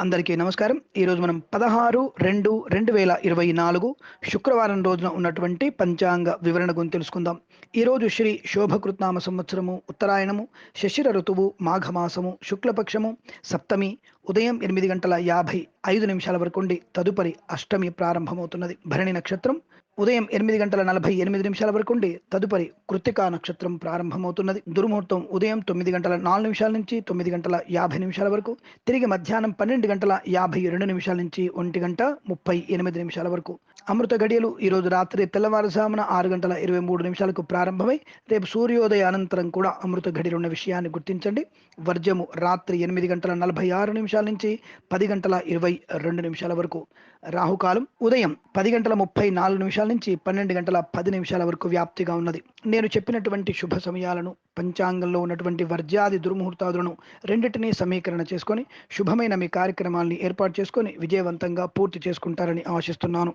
అందరికీ నమస్కారం. ఈరోజు మనం పదహారు రెండు రెండు వేల ఇరవై నాలుగు శుక్రవారం రోజున ఉన్నటువంటి పంచాంగ వివరణ గురించి తెలుసుకుందాం. ఈరోజు శ్రీ శోభకృత్నామ సంవత్సరము ఉత్తరాయణము శశిర ఋతువు మాఘమాసము శుక్లపక్షము సప్తమి ఉదయం ఎనిమిది గంటల యాభై ఐదు నిమిషాల వరకు ఉండి తదుపరి అష్టమి ప్రారంభమవుతున్నది భరణి నక్షత్రం. ఉదయం ఎనిమిది గంటల నలభై ఎనిమిది నిమిషాల వరకు ఉండి తదుపరి కృతికా నక్షత్రం ప్రారంభమవుతున్నది. దుర్ముహూర్తం ఉదయం తొమ్మిది గంటల నాలుగు నిమిషాల నుంచి తొమ్మిది గంటల యాభై నిమిషాల వరకు తిరిగి మధ్యాహ్నం పన్నెండు గంటల యాభై రెండు నిమిషాల నుంచి ఒంటి గంట ముప్పై ఎనిమిది నిమిషాల వరకు. అమృత గడియలు ఈరోజు రాత్రి తెల్లవారుజామున ఆరు గంటల ఇరవై మూడు నిమిషాలకు ప్రారంభమై రేపు సూర్యోదయ అనంతరం కూడా అమృత గడియలు ఉన్న విషయాన్ని గుర్తించండి. వర్జము రాత్రి ఎనిమిది గంటల నలభై ఆరు నిమిషాల నుంచి పది గంటల ఇరవై రెండు నిమిషాల వరకు. రాహుకాలం ఉదయం పది గంటల ముప్పై నాలుగు నిమిషాల నుంచి పన్నెండు గంటల పది నిమిషాల వరకు వ్యాప్తిగా ఉన్నది. నేను చెప్పినటువంటి శుభ సమయాలను పంచాంగంలో ఉన్నటువంటి వర్జాది దుర్ముహూర్తాదులను రెండింటినీ సమీకరణ చేసుకొని శుభమైన మీ కార్యక్రమాల్ని ఏర్పాటు చేసుకొని విజయవంతంగా పూర్తి చేసుకుంటారని ఆశిస్తున్నాను.